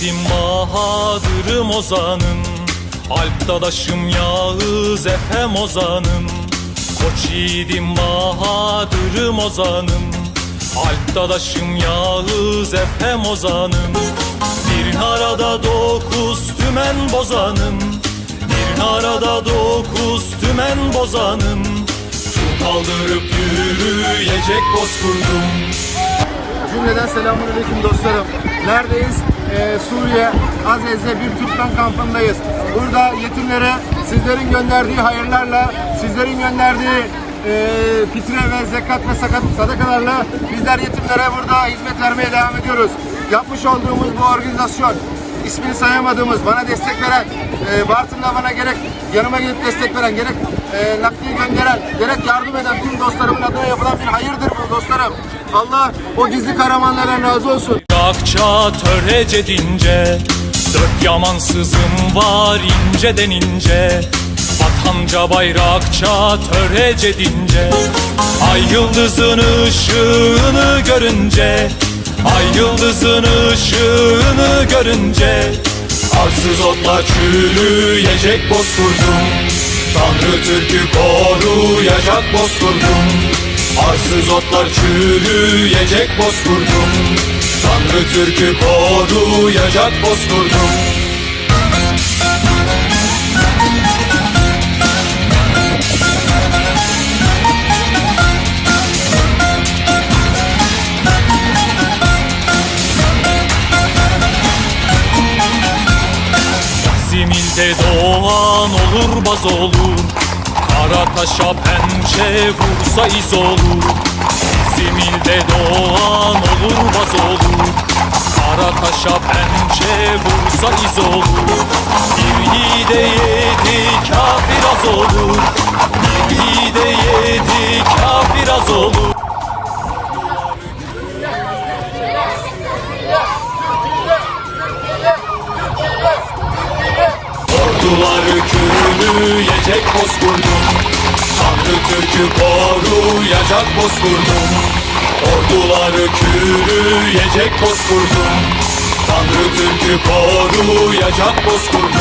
yiğidim Bahadır'ım ozanım. Alp dadaşım Yağız Efem ozanım. Koç yiğidim Bahadır'ım ozanım. Alp dadaşım Yağız Efem ozanım. Bir arada dokuz tümen bozanım. Bir arada dokuz tümen bozanım. Su kaldırıp yürüyecek bozkurdum. Cümleden selamünaleyküm dostlarım. Neredeyiz? Ee, Suriye Azez'de bir Türkmen kampındayız. Burada yetimlere sizlerin gönderdiği hayırlarla, sizlerin gönderdiği e, fitre ve zekat ve sakat sadakalarla bizler yetimlere burada hizmet vermeye devam ediyoruz. Yapmış olduğumuz bu organizasyon ismini sayamadığımız, bana destek veren, e, Bartın'da bana gerek yanıma gelip destek veren, gerek e, nakliye gönderen, gerek yardım eden tüm dostlarımın adına yapılan bir hayırdır bu dostlarım. Allah o gizli kahramanlardan razı olsun. Akça törece dince Dört yamansızım var ince denince. Vatanca bayrakça törece dince Ay yıldızın ışığını görünce. Ay yıldızın ışığını görünce Arsız otla çürüyecek bozkurdum. Tanrı Türk'ü koruyacak bozkurdum Arsız otlar çürüyecek bozkurdum. Tanrı Türk'ü koruyacak bozkurdum. Zimilde doğan olur baz olur Kara taşa pençe vursa iz olur. Zimilde doğan olur baz olur. Kara taşa pençe vursa iz olur. Bir yiğide yedi kafir az olur. Bir yiğide yedi kafir az olur. Orduları kürüyecek bozkurdum. Tanrı Türk'ü koruyacak bozkurdum. Orduları kürüyecek bozkurdum. Tanrı Türk'ü koruyacak bozkurdum